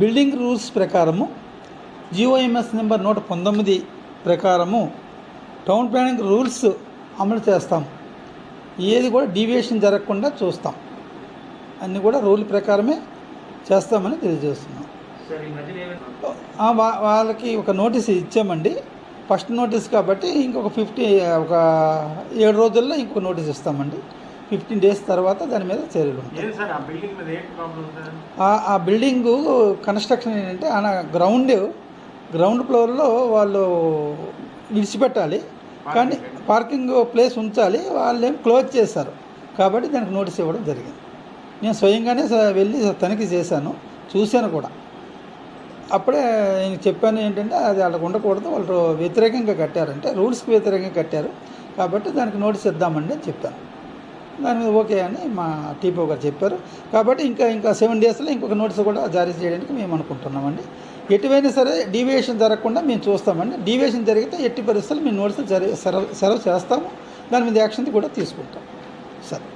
Building rules ప్రకారము GOMS number నూట పంతొమ్మిది ప్రకారము టౌన్ ప్లానింగ్ రూల్స్ అమలు చేస్తాం. ఏది కూడా డీవియేషన్ జరగకుండా చూస్తాం. అన్నీ కూడా రూల్ ప్రకారమే చేస్తామని తెలియజేస్తున్నాం. వాళ్ళకి ఒక నోటీస్ ఇచ్చామండి. ఫస్ట్ నోటీస్ కాబట్టి ఇంకొక ఫిఫ్టీ ఒక ఏడు రోజుల్లో ఇంకొక నోటీస్ ఇస్తామండి. ఫిఫ్టీన్ డేస్ తర్వాత దాని మీద చర్యలు ఆ బిల్డింగ్ కన్స్ట్రక్షన్ ఏంటంటే ఆ గ్రౌండ్ గ్రౌండ్ ఫ్లోర్లో వాళ్ళు విడిచిపెట్టాలి. కానీ పార్కింగ్ ప్లేస్ ఉంచాలి వాళ్ళు ఏం క్లోజ్ చేశారు కాబట్టి దానికి నోటీస్ ఇవ్వడం జరిగింది. నేను స్వయంగానే వెళ్ళి తనిఖీ చేశాను చూశాను కూడా. అప్పుడే నేను చెప్పాను ఏంటంటే అది వాళ్ళకు ఉండకూడదు వాళ్ళు వ్యతిరేకంగా కట్టారంటే రూల్స్కి వ్యతిరేకంగా కట్టారు. కాబట్టి దానికి నోటీస్ ఇద్దామండి అని చెప్పాను. దాని మీద ఓకే అని మా టీపో గారు చెప్పారు. కాబట్టి ఇంకా ఇంకా సెవెన్ డేస్లో ఇంకొక నోటీస్ కూడా జారీ చేయడానికి మేము అనుకుంటున్నామండి. ఎటువైనా సరే డీవియేషన్ జరగకుండా మేము చూస్తామండి. డీవియేషన్ జరిగితే ఎట్టి పరిస్థితులు మేము నోటీసులు జరి సెలవు సెలవు చేస్తాము. దాని మీద యాక్షన్ కూడా తీసుకుంటాం. సరే.